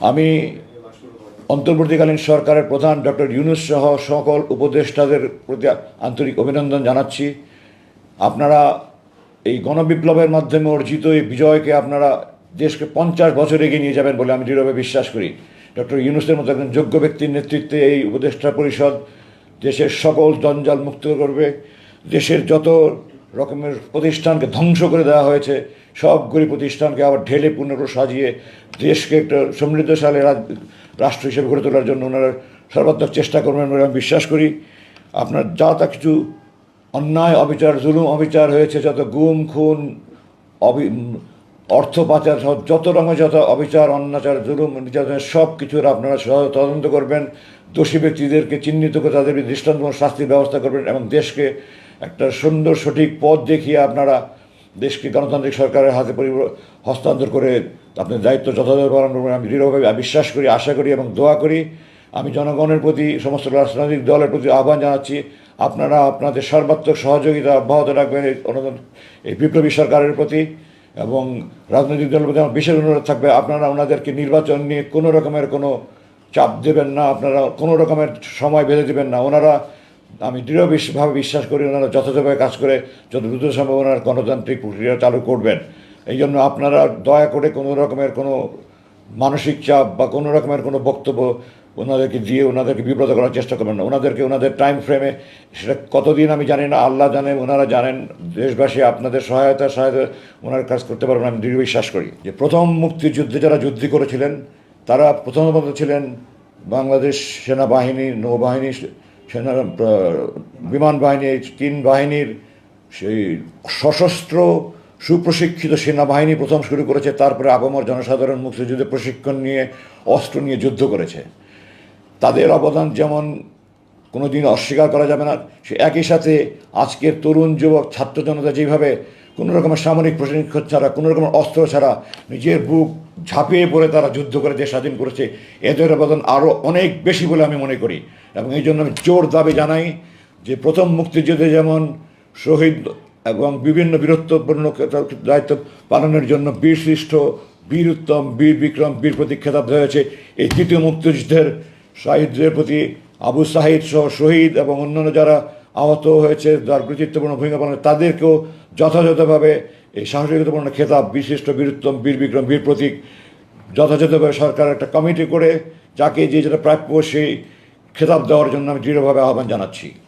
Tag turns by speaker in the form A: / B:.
A: আমি অন্তর্বর্তীকালীন সরকারের প্রধান ডক্টর ইউনুস সহ সকল উপদেষ্টাদের প্রতি আন্তরিক অভিনন্দন জানাচ্ছি। আপনারা এই গণবিপ্লবের মাধ্যমে অর্জিত এই বিজয়কে আপনারা দেশকে পঞ্চাশ বছর এগিয়ে নিয়ে যাবেন বলে আমি দৃঢ়ভাবে বিশ্বাস করি। ডক্টর ইউনুসের মতো একজন যোগ্য ব্যক্তির নেতৃত্বে এই উপদেষ্টা পরিষদ দেশের সকল জঞ্জাল মুক্ত করবে। দেশের যত রকমের প্রতিষ্ঠানকে ধ্বংস করে দেওয়া হয়েছে। সবগুলি প্রতিষ্ঠানকে আবার ঢেলে পুনর সাজিয়ে দেশকে একটা সমৃদ্ধশালী রাষ্ট্র হিসেবে গড়ে তোলার জন্য ওনারা সর্বাত্মক চেষ্টা করবেন বলে আমি বিশ্বাস করি। আপনার যা তা কিছু অন্যায় অবিচার, জুলুম অবিচার হয়েছে, যত গুম, খুন, অবি, অর্থ পাচার সহ যত রকমের যত অবিচার, অন্যাচার, জুলুম, নির্যাতনের সব কিছুর আপনারা তদন্ত করবেন। দোষী ব্যক্তিদেরকে চিহ্নিত করে তাদের দৃষ্টান্তমূলক শাস্তির ব্যবস্থা করবেন এবং দেশকে একটা সুন্দর সঠিক পথ দেখিয়ে আপনারা দেশকে গণতান্ত্রিক সরকারের হাতে পরিব- হস্তান্তর করে আপনার দায়িত্ব যথাযথ পালন করবেন। আমি দৃঢ়ভাবে বিশ্বাস করি, আশা করি এবং দোয়া করি। আমি জনগণের প্রতি, সমস্ত রাজনৈতিক দলের প্রতি আহ্বান জানাচ্ছি। আপনারা আপনাদের সর্বাত্মক সহযোগিতা অব্যাহত রাখবেন এই বিপ্লবী সরকারের প্রতি এবং রাজনৈতিক দলের প্রতি আমার বিশেষ অনুরোধ থাকবে, আপনারা ওনাদেরকে নির্বাচন নিয়ে কোনো রকমের কোনো চাপ দেবেন না, আপনারা কোনো রকমের সময় বেঁধে দেবেন না। ওনারা আমি দৃঢ়ভাবে বিশ্বাস করি ওনারা যথাযথভাবে কাজ করে যত দ্রুত সম্ভব ওনারা গণতান্ত্রিক প্রক্রিয়া চালু করবেন। এই জন্য আপনারা দয়া করে কোনো রকমের কোনো মানসিক চাপ বা কোনো রকমের কোনো বক্তব্য ওনাদেরকে দিয়ে ওনাদেরকে বিব্রত করার চেষ্টা করবেন না। ওনাদেরকে ওনাদের টাইম ফ্রেমে সেটা কতদিন আমি জানি না, আল্লাহ জানে, ওনারা জানেন, দেশবাসী আপনাদের সহায়তা সহায়তা ওনার কাজ করতে পারবেন আমি দৃঢ় বিশ্বাস করি। যে প্রথম মুক্তিযুদ্ধে যারা যুদ্ধ করেছিলেন, তারা প্রথমত ছিলেন বাংলাদেশ সেনাবাহিনী, নৌবাহিনী সেনা আহ, বিমান বাহিনীর তিন বাহিনীর সেই সশস্ত্র সুপ্রশিক্ষিত সেনাবাহিনী প্রথম শুরু করেছে তারপরে আপামর জনসাধারণ মুক্তিযুদ্ধে প্রশিক্ষণ নিয়ে অস্ত্র নিয়ে যুদ্ধ করেছে। তাদের অবদান যেমন কোনো দিন অস্বীকার করা যাবে না সে একই সাথে আজকের তরুণ যুবক ছাত্র জনতা যেভাবে কোনো রকমের সামরিক প্রশিক্ষণ ছাড়া কোনো রকমের অস্ত্র ছাড়া নিজের বুক ঝাঁপিয়ে পড়ে তারা যুদ্ধ করে দেশ স্বাধীন করেছে। এদের অবদান আরও অনেক বেশি বলে আমি মনে করি। এবং এই জন্য আমি জোর দাবি জানাই যে প্রথম মুক্তিযুদ্ধে যেমন শহীদ এবং বিভিন্ন বীরত্বপূর্ণ দায়িত্ব পালনের জন্য বীর শ্রেষ্ঠ বীর উত্তম বীর বিক্রম বীর প্রতীক খেতাব দেওয়া হয়েছে এই তৃতীয় মুক্তিযুদ্ধের শহীদদের প্রতি আবু সাহিদ সহ শহীদ এবং অন্যান্য যারা আহত হয়েছে, যার কৃতিত্বপূর্ণ ভূমিকা পালন তাদেরকেও যথাযথভাবে এই সাহসিকতাপূর্ণ খেতাব, বিশিষ্ট বীরত্তম বীর বিক্রম বীর প্রতীক, যথাযথভাবে সরকার একটা কমিটি করে যাকে যে যেটা প্রাপ্য সেই খেতাব দেওয়ার জন্য আমি দৃঢ়ভাবে আহ্বান জানাচ্ছি।